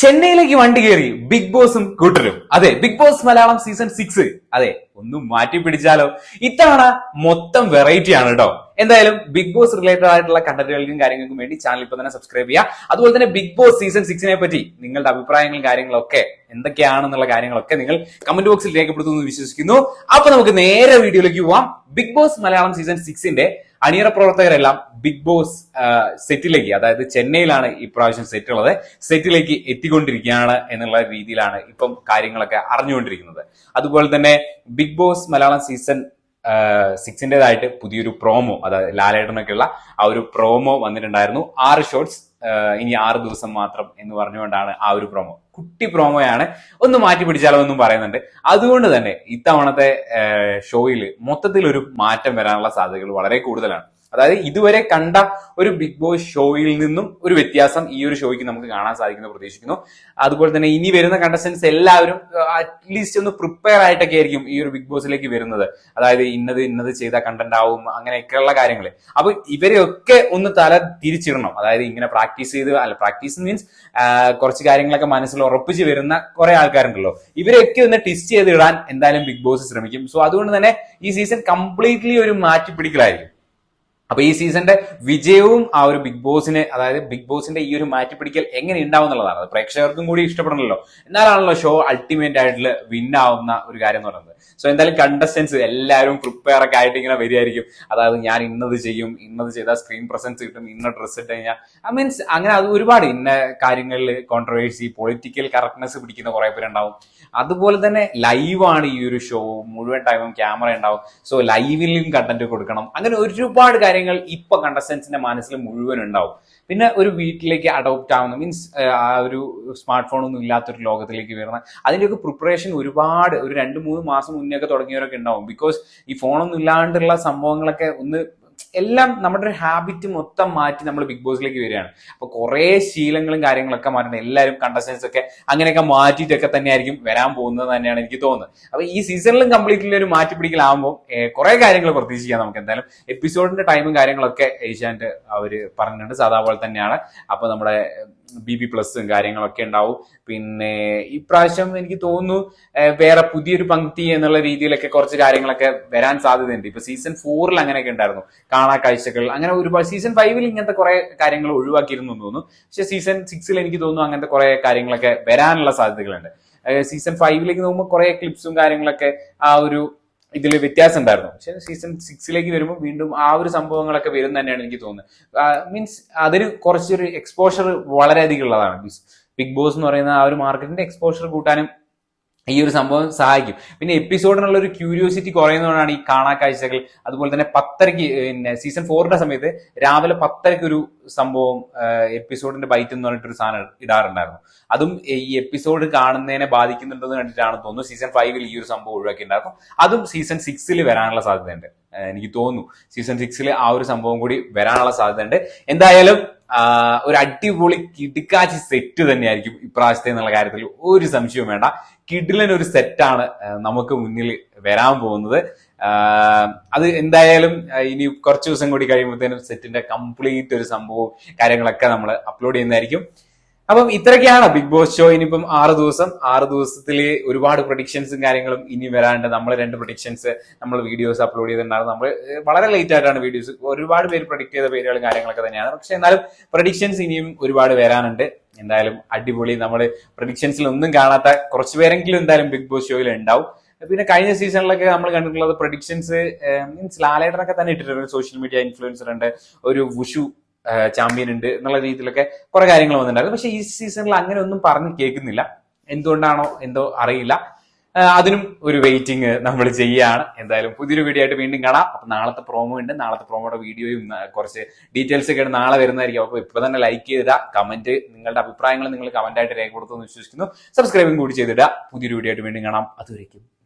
ചെന്നൈയിലേക്ക് വണ്ടി കയറി ബിഗ് ബോസും കൂട്ടരും. അതെ Bigg Boss Malayalam season six. അതെ ഒന്നും മാറ്റി പിടിച്ചാലോ? ഇത്തവണ മൊത്തം വെറൈറ്റി ആണ് കേട്ടോ എന്തായാലും ബിഗ് ബോസ് റിലേറ്റഡ് ആയിട്ടുള്ള കണ്ടന്റുകൾക്കും കാര്യങ്ങൾക്കും വേണ്ടി ചാനൽ ഇപ്പൊ തന്നെ സബ്സ്ക്രൈബ് ചെയ്യുക അതുപോലെ തന്നെ ബിഗ് ബോസ് സീസൺ സിക്സിനെ പറ്റി നിങ്ങളുടെ അഭിപ്രായങ്ങളും കാര്യങ്ങളൊക്കെ എന്തൊക്കെയാണെന്നുള്ള കാര്യങ്ങളൊക്കെ നിങ്ങൾ കമന്റ് ബോക്സിൽ രേഖപ്പെടുത്തുന്നു എന്ന് വിശ്വസിക്കുന്നു. അപ്പൊ നമുക്ക് നേരെ വീഡിയോയിലേക്ക് പോവാം. ബിഗ് ബോസ് മലയാളം സീസൺ സിക്സിന്റെ അണിയറ പ്രവർത്തകരെല്ലാം ബിഗ് ബോസ് സെറ്റിലേക്ക് അതായത് ചെന്നൈയിലാണ് ഇപ്രാവശ്യം സെറ്റ് ഉള്ളത് സെറ്റിലേക്ക് എത്തിക്കൊണ്ടിരിക്കുകയാണ് എന്നുള്ള രീതിയിലാണ് ഇപ്പം കാര്യങ്ങളൊക്കെ അറിഞ്ഞുകൊണ്ടിരിക്കുന്നത്. അതുപോലെ തന്നെ ബിഗ് ബോസ് മലയാളം സീസൺ സിക്സിന്റെതായിട്ട് പുതിയൊരു പ്രോമോ അതായത് ലാലേട്ടനൊക്കെയുള്ള ആ ഒരു പ്രോമോ വന്നിട്ടുണ്ടായിരുന്നു. ആറ് ഷോട്ട്സ് ഇനി ആറ് ദിവസം മാത്രം എന്ന് പറഞ്ഞുകൊണ്ടാണ് ആ ഒരു പ്രൊമോ കുട്ടി പ്രോമോയാണ് ഒന്ന് മാറ്റി പിടിച്ചാലോ എന്നും പറയുന്നുണ്ട്. അതുകൊണ്ട് തന്നെ ഇത്തവണത്തെ ഷോയിൽ മൊത്തത്തിൽ ഒരു മാറ്റം വരാനുള്ള സാധ്യതകൾ വളരെ കൂടുതലാണ്. അതായത് ഇതുവരെ കണ്ട ഒരു ബിഗ് ബോസ് ഷോയിൽ നിന്നും ഒരു വ്യത്യാസം ഈ ഒരു ഷോയ്ക്ക് നമുക്ക് കാണാൻ സാധിക്കുന്നു പ്രതീക്ഷിക്കുന്നു. അതുപോലെ തന്നെ ഇനി വരുന്ന കണ്ടസ്റ്റൻസ് എല്ലാവരും അറ്റ്ലീസ്റ്റ് ഒന്ന് പ്രിപ്പയർ ആയിട്ടൊക്കെ ആയിരിക്കും ഈ ഒരു ബിഗ് ബോസിലേക്ക് വരുന്നത്. അതായത് ഇന്നത് ഇന്നത് ചെയ്ത കണ്ടന്റ് ആവും അങ്ങനെയൊക്കെയുള്ള കാര്യങ്ങൾ. അപ്പൊ ഇവരെയൊക്കെ ഒന്ന് തല തിരിച്ചിടണം. അതായത് ഇങ്ങനെ പ്രാക്ടീസ് ചെയ്ത് അല്ല പ്രാക്ടീസ് മീൻസ് കുറച്ച് കാര്യങ്ങളൊക്കെ മനസ്സിൽ ഉറപ്പിച്ച് വരുന്ന കുറെ ആൾക്കാരുണ്ടല്ലോ. ഇവരെയൊക്കെ ഒന്ന് ടെസ്റ്റ് ചെയ്ത് ഇടാൻ എന്തായാലും ബിഗ് ബോസ് ശ്രമിക്കും. സോ അതുകൊണ്ട് തന്നെ ഈ സീസൺ കംപ്ലീറ്റ്ലി ഒരു മാറ്റിപ്പിടിക്കലായിരിക്കും. അപ്പൊ ഈ സീസണിന്റെ വിജയവും ആ ഒരു ബിഗ് ബോസിനെ അതായത് ബിഗ് ബോസിന്റെ ഈ ഒരു മാറ്റിപ്പിടിക്കൽ എങ്ങനെ ഉണ്ടാവും എന്നുള്ളതാണ് പ്രേക്ഷകർക്കും കൂടി ഇഷ്ടപ്പെടണമല്ലോ. എന്നാലാണല്ലോ ഷോ അൾട്ടിമേറ്റ് ആയിട്ടുള്ള വിൻ ആവുന്ന ഒരു കാര്യം എന്ന് പറയുന്നത്. സോ എന്തായാലും കണ്ടസ്റ്റൻസ് എല്ലാവരും പ്രിപ്പയർ ഒക്കെ ആയിട്ട് ഇങ്ങനെ വരികയായിരിക്കും. അതായത് ഞാൻ ഇന്നത് ചെയ്യും ഇന്നത് ചെയ്താൽ സ്ക്രീൻ പ്രസൻസ് കിട്ടും ഇന്ന ഡ്രസ്സ് ഇട്ട് കഴിഞ്ഞാൽ ഐ മീൻസ് അങ്ങനെ അത് ഒരുപാട് ഇന്ന കാര്യങ്ങളിൽ കോൺട്രവേഴ്സി പൊളിറ്റിക്കൽ കറക്റ്റ്നെസ് പിടിക്കുന്ന കുറെ പേരുണ്ടാവും. അതുപോലെ തന്നെ ലൈവാണ് ഈ ഒരു ഷോ മുഴുവൻ ടൈമും ക്യാമറ ഉണ്ടാവും. സോ ലൈവിലും കണ്ടന്റ് കൊടുക്കണം. അങ്ങനെ ഒരുപാട് കാര്യങ്ങൾ ഇപ്പൊ കണ്ടസ്റ്റൻസിന്റെ മനസ്സിൽ മുഴുവൻ ഉണ്ടാവും. പിന്നെ ഒരു വീട്ടിലേക്ക് അഡോപ്റ്റ് ആവുന്ന മീൻസ് ആ ഒരു സ്മാർട്ട് ഫോൺ ഒന്നും ഇല്ലാത്തൊരു ലോകത്തിലേക്ക് വരുന്ന അതിന്റെയൊക്കെ പ്രിപ്പറേഷൻ ഒരുപാട് ഒരു രണ്ട് മൂന്ന് മാസം മുന്നേ ഒക്കെ തുടങ്ങിയവരൊക്കെ ഉണ്ടാവും. ബിക്കോസ് ഈ ഫോണൊന്നും ഇല്ലാണ്ടുള്ള സംഭവങ്ങളൊക്കെ ഒന്ന് എല്ലാം നമ്മുടെ ഒരു ഹാബിറ്റ് മൊത്തം മാറ്റി നമ്മൾ ബിഗ് ബോസിലേക്ക് വരികയാണ്. അപ്പൊ കുറെ ശീലങ്ങളും കാര്യങ്ങളൊക്കെ മാറ്റണം എല്ലാവരും കണ്ടസ്റ്റൻസ് ഒക്കെ അങ്ങനെയൊക്കെ മാറ്റിയിട്ടൊക്കെ തന്നെയായിരിക്കും വരാൻ പോകുന്നത് തന്നെയാണ് എനിക്ക് തോന്നുന്നത്. അപ്പൊ ഈ സീസണിലും കംപ്ലീറ്റ്ലി ഒരു മാറ്റി പിടിക്കലാകുമ്പോൾ കുറെ കാര്യങ്ങൾ പ്രതീക്ഷിക്കാം നമുക്ക്. എന്തായാലും എപ്പിസോഡിന്റെ ടൈമും കാര്യങ്ങളൊക്കെ ഏഷ്യാനെറ്റ് അവർ പറഞ്ഞിട്ടുണ്ട്. സാധാ പോലെ തന്നെയാണ്. അപ്പൊ നമ്മുടെ ബി ബി പ്ലസും കാര്യങ്ങളൊക്കെ ഉണ്ടാവും. പിന്നെ ഇപ്രാവശ്യം എനിക്ക് തോന്നുന്നു വേറെ പുതിയൊരു പങ്ക്തി എന്നുള്ള രീതിയിലൊക്കെ കുറച്ച് കാര്യങ്ങളൊക്കെ വരാൻ സാധ്യതയുണ്ട്. ഇപ്പൊ സീസൺ ഫോറിൽ അങ്ങനെയൊക്കെ ഉണ്ടായിരുന്നു. കാണാ കാഴ്ചകൾ അങ്ങനെ ഒരുപാട് സീസൺ ഫൈവിൽ ഇങ്ങനത്തെ കുറെ കാര്യങ്ങൾ ഒഴിവാക്കിയിരുന്നു എന്ന് തോന്നുന്നു. പക്ഷെ സീസൺ സിക്സിൽ എനിക്ക് തോന്നുന്നു അങ്ങനത്തെ കുറെ കാര്യങ്ങളൊക്കെ വരാനുള്ള സാധ്യതകളുണ്ട്. സീസൺ ഫൈവിലേക്ക് നോക്കുമ്പോൾ കുറെ ക്ലിപ്സും കാര്യങ്ങളൊക്കെ ആ ഒരു ഇതിൽ വ്യത്യാസം ഉണ്ടായിരുന്നു പക്ഷെ സീസൺ സിക്സിലേക്ക് വരുമ്പോൾ വീണ്ടും ആ ഒരു സംഭവങ്ങളൊക്കെ വരും തന്നെയാണ് എനിക്ക് തോന്നുന്നത്. മീൻസ് അതിന് കുറച്ചൊരു എക്സ്പോഷർ വളരെയധികം ഉള്ളതാണ്. മീൻസ് ബിഗ് ബോസ് എന്ന് പറയുന്ന ആ ഒരു മാർക്കറ്റിന്റെ എക്സ്പോഷർ കൂട്ടാനും ഈ ഒരു സംഭവം സഹായിക്കും. പിന്നെ എപ്പിസോഡിനുള്ള ഒരു ക്യൂരിയോസിറ്റി കുറയുന്നതുകൊണ്ടാണ് ഈ കാണാ കാഴ്ചകൾ അതുപോലെ തന്നെ പത്തരയ്ക്ക് പിന്നെ സീസൺ ഫോറിന്റെ സമയത്ത് രാവിലെ പത്തരയ്ക്ക് ഒരു സംഭവം എപ്പിസോഡിന്റെ ബൈറ്റ് എന്ന് പറഞ്ഞിട്ടൊരു സാധനം ഇടാറുണ്ടായിരുന്നു. അതും ഈ എപ്പിസോഡ് കാണുന്നതിനെ ബാധിക്കുന്നുണ്ടെന്ന് കണ്ടിട്ടാണ് തോന്നുന്നു. സീസൺ ഫൈവിൽ ഈ ഒരു സംഭവം ഒഴിവാക്കിയിട്ടുണ്ടായിരുന്നു. അതും സീസൺ സിക്സിൽ വരാനുള്ള സാധ്യതയുണ്ട്. എനിക്ക് തോന്നുന്നു സീസൺ സിക്സിൽ ആ ഒരു സംഭവം കൂടി വരാനുള്ള സാധ്യതയുണ്ട്. എന്തായാലും ഒരു അടിപൊളി കിടുക്കാച്ചി സെറ്റ് തന്നെയായിരിക്കും ഇപ്രാവശ്യത്തെ എന്നുള്ള കാര്യത്തിൽ ഒരു സംശയവും വേണ്ട. കിഡിലൻ ഒരു സെറ്റാണ് നമുക്ക് മുന്നിൽ വരാൻ പോകുന്നത്. അത് എന്തായാലും ഇനി കുറച്ച് ദിവസം കൂടി കഴിയുമ്പോഴത്തേനും സെറ്റിന്റെ കംപ്ലീറ്റ് ഒരു സംഭവവും കാര്യങ്ങളൊക്കെ നമ്മൾ അപ്ലോഡ് ചെയ്യുന്നതായിരിക്കും. അപ്പം ഇത്രയൊക്കെയാണ് ബിഗ് ബോസ് ഷോ. ഇനിയിപ്പം ആറ് ദിവസം ആറ് ദിവസത്തിൽ ഒരുപാട് പ്രൊഡിക്ഷൻസും കാര്യങ്ങളും ഇനി വരാണ്ട് നമ്മൾ രണ്ട് പ്രൊഡിക്ഷൻസ് നമ്മൾ വീഡിയോസ് അപ്ലോഡ് ചെയ്തിട്ടുണ്ടായിരുന്നു നമ്മൾ വളരെ ലേറ്റ് ആയിട്ടാണ് വീഡിയോസ് ഒരുപാട് പേര് പ്രൊഡിക്ട് ചെയ്ത പേരുകളും കാര്യങ്ങളൊക്കെ തന്നെയാണ്. പക്ഷെ എന്നാലും പ്രൊഡിക്ഷൻസ് ഇനിയും ഒരുപാട് വരാനുണ്ട്. എന്തായാലും അടിപൊളി. നമ്മൾ പ്രഡിക്ഷൻസിൽ ഒന്നും കാണാത്ത കുറച്ച് പേരെങ്കിലും എന്തായാലും ബിഗ് ബോസ് ഷോയിൽ ഉണ്ടാവും. പിന്നെ കഴിഞ്ഞ സീസണിലൊക്കെ നമ്മൾ കണ്ടിട്ടുള്ളത് പ്രൊഡിക്ഷൻസ് മീൻസ് ലാലേട്ടനൊക്കെ തന്നെ ഇട്ടിട്ടുണ്ട്. സോഷ്യൽ മീഡിയ ഇൻഫ്ലുവൻസർ ഉണ്ട് ഒരു വുഷു ചാമ്പ്യൻ ഉണ്ട് എന്നുള്ള രീതിയിലൊക്കെ കുറെ കാര്യങ്ങൾ വന്നിട്ടുണ്ടായിരുന്നു. പക്ഷെ ഈ സീസണിൽ അങ്ങനെ ഒന്നും പറഞ്ഞ് കേൾക്കുന്നില്ല. എന്തുകൊണ്ടാണോ എന്തോ അറിയില്ല. അതിനും ഒരു വെയിറ്റിംഗ് നമ്മൾ ചെയ്യുകയാണ് എന്തായാലും പുതിയൊരു വീഡിയോ ആയിട്ട് വീണ്ടും കാണാം. അപ്പൊ നാളത്തെ പ്രോമോ ഉണ്ട്. നാളത്തെ പ്രോമോയുടെ വീഡിയോയും കുറച്ച് ഡീറ്റെയിൽസ് ഒക്കെ നാളെ വരുന്നതായിരിക്കും. അപ്പൊ ഇപ്പൊ തന്നെ ലൈക്ക് ചെയ്തിടുക. കമന്റ് നിങ്ങളുടെ അഭിപ്രായങ്ങൾ നിങ്ങൾ കമന്റ് ആയിട്ട് രേഖപ്പെടുത്തുമെന്ന് വിശ്വസിക്കുന്നു. സബ്സ്ക്രൈബും കൂടി ചെയ്തിടുക. പുതിയൊരു വീഡിയോ ആയിട്ട് വീണ്ടും കാണാം. അതുവരേക്കും.